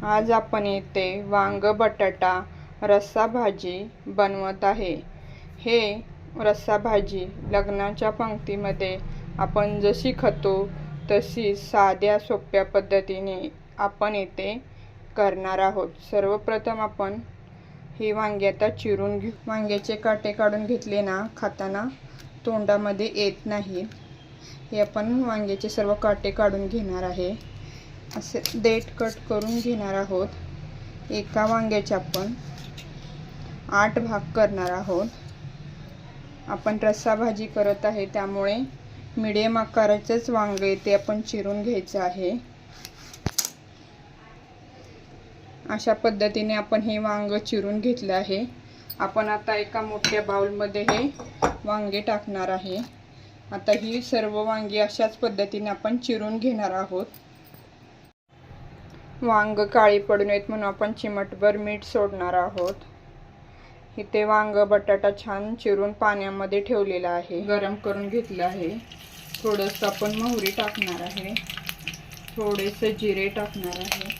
आज आपण येथे वांग बटाटा रस्सा भाजी बनवत आहे. हे रस्सा भाजी लग्नाच्या पंक्तीमध्ये आपण जशी खातो तशी साध्या सोप्या पद्धतीने आपण येथे करणार आहोत. सर्वप्रथम आपण ही वांगी आता चिरून घेऊ. वांग्याचे काटे काढून घेतले ना खाताना तोंडामध्ये येत नाही. हे आपण वांग्याचे सर्व काटे काढून घेणार आहे. असे देठ कट करून घेणार आहोत. एका वांग्याचे आपण आठ भाग करणार आहोत. आपण रस्सा भाजी करत आहे त्यामुळे मिडियम आकाराचेच वांगे ते आपण चिरून घ्यायचं आहे. अशा पद्धतीने आपण हे वांग चिरून घेतलं आहे. आपण आता एका मोठ्या बाउलमध्ये हे वांगे टाकणार आहे. आता ही सर्व वांगी अशाच पद्धतीने आपण चिरून घेणार आहोत. वांग काळी पडू नयेत म्हणून आपण चिमटभर मीठ सोडणार आहोत. इथे वांग बटाटा छान चिरून पाण्यामध्ये ठेवलेला आहे. गरम करून घेतलं आहे. थोडंसं आपण मोहरी टाकणार आहे. थोडेसे जिरे टाकणार आहे.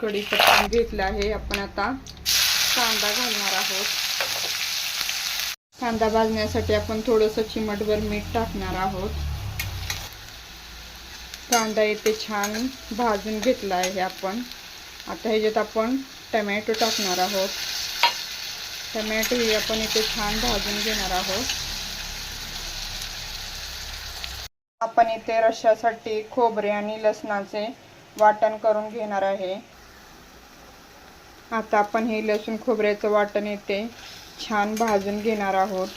कढीपत्ता घेतला आहे. आपण आता कांदा घालणार आहोत. कांदा भाजण्यासाठी आपण थोडंसं चिमटभर मीठ टाकणार आहोत. कांदा इथे छान भाजून घेतला आहे आपण. आता ह्याच्यात आपण टमॅटो टाकणार आहोत. टमॅटो हे आपण इथे छान भाजून घेणार आहोत. आपण इथे रश्यासाठी खोबरे आणि लसणाचे वाटण करून घेणार आहे. आता आपण हे लसूण खोबऱ्याचं वाटण येते छान भाजून घेणार आहोत.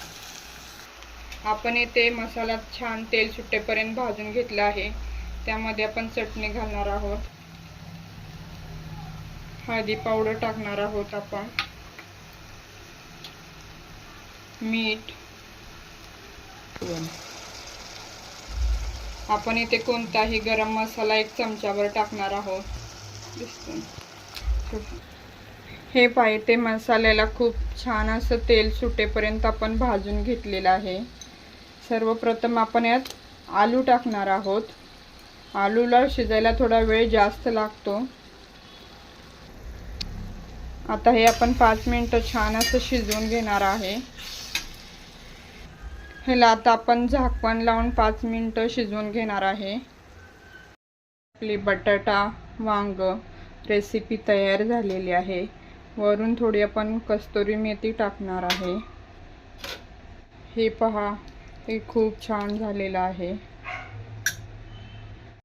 आपण येथे मसाला छान तेल सुट्टेपर्यंत भाजून घेतला आहे. त्यामध्ये आपण चटणी घालणार आहोत. हळदी पावडर टाकणार आहोत आपण. मीठ. आपण इथे कोणताही गरम मसाला एक चमच्यावर टाकणार आहोत. दिसतो हे पाय ते मसाल्याला खूप छान असं तेल सुटेपर्यंत आपण भाजून घेतलेलं आहे. सर्वप्रथम आपण यात आलू टाकणार आहोत. आलूला शिजायला थोडा वेळ जास्त लागतो. आता हे आपण पाच मिनटं छान असं शिजवून घेणार आहे. ह्याला आता आपण झाकण लावून पाच मिनटं शिजवून घेणार आहे. आपली बटाटा वांग रेसिपी तयार झालेली आहे. वरून थोडी आपण कस्तुरी मेथी टाकणार आहे. हे पहा हे खूप छान झालेलं आहे.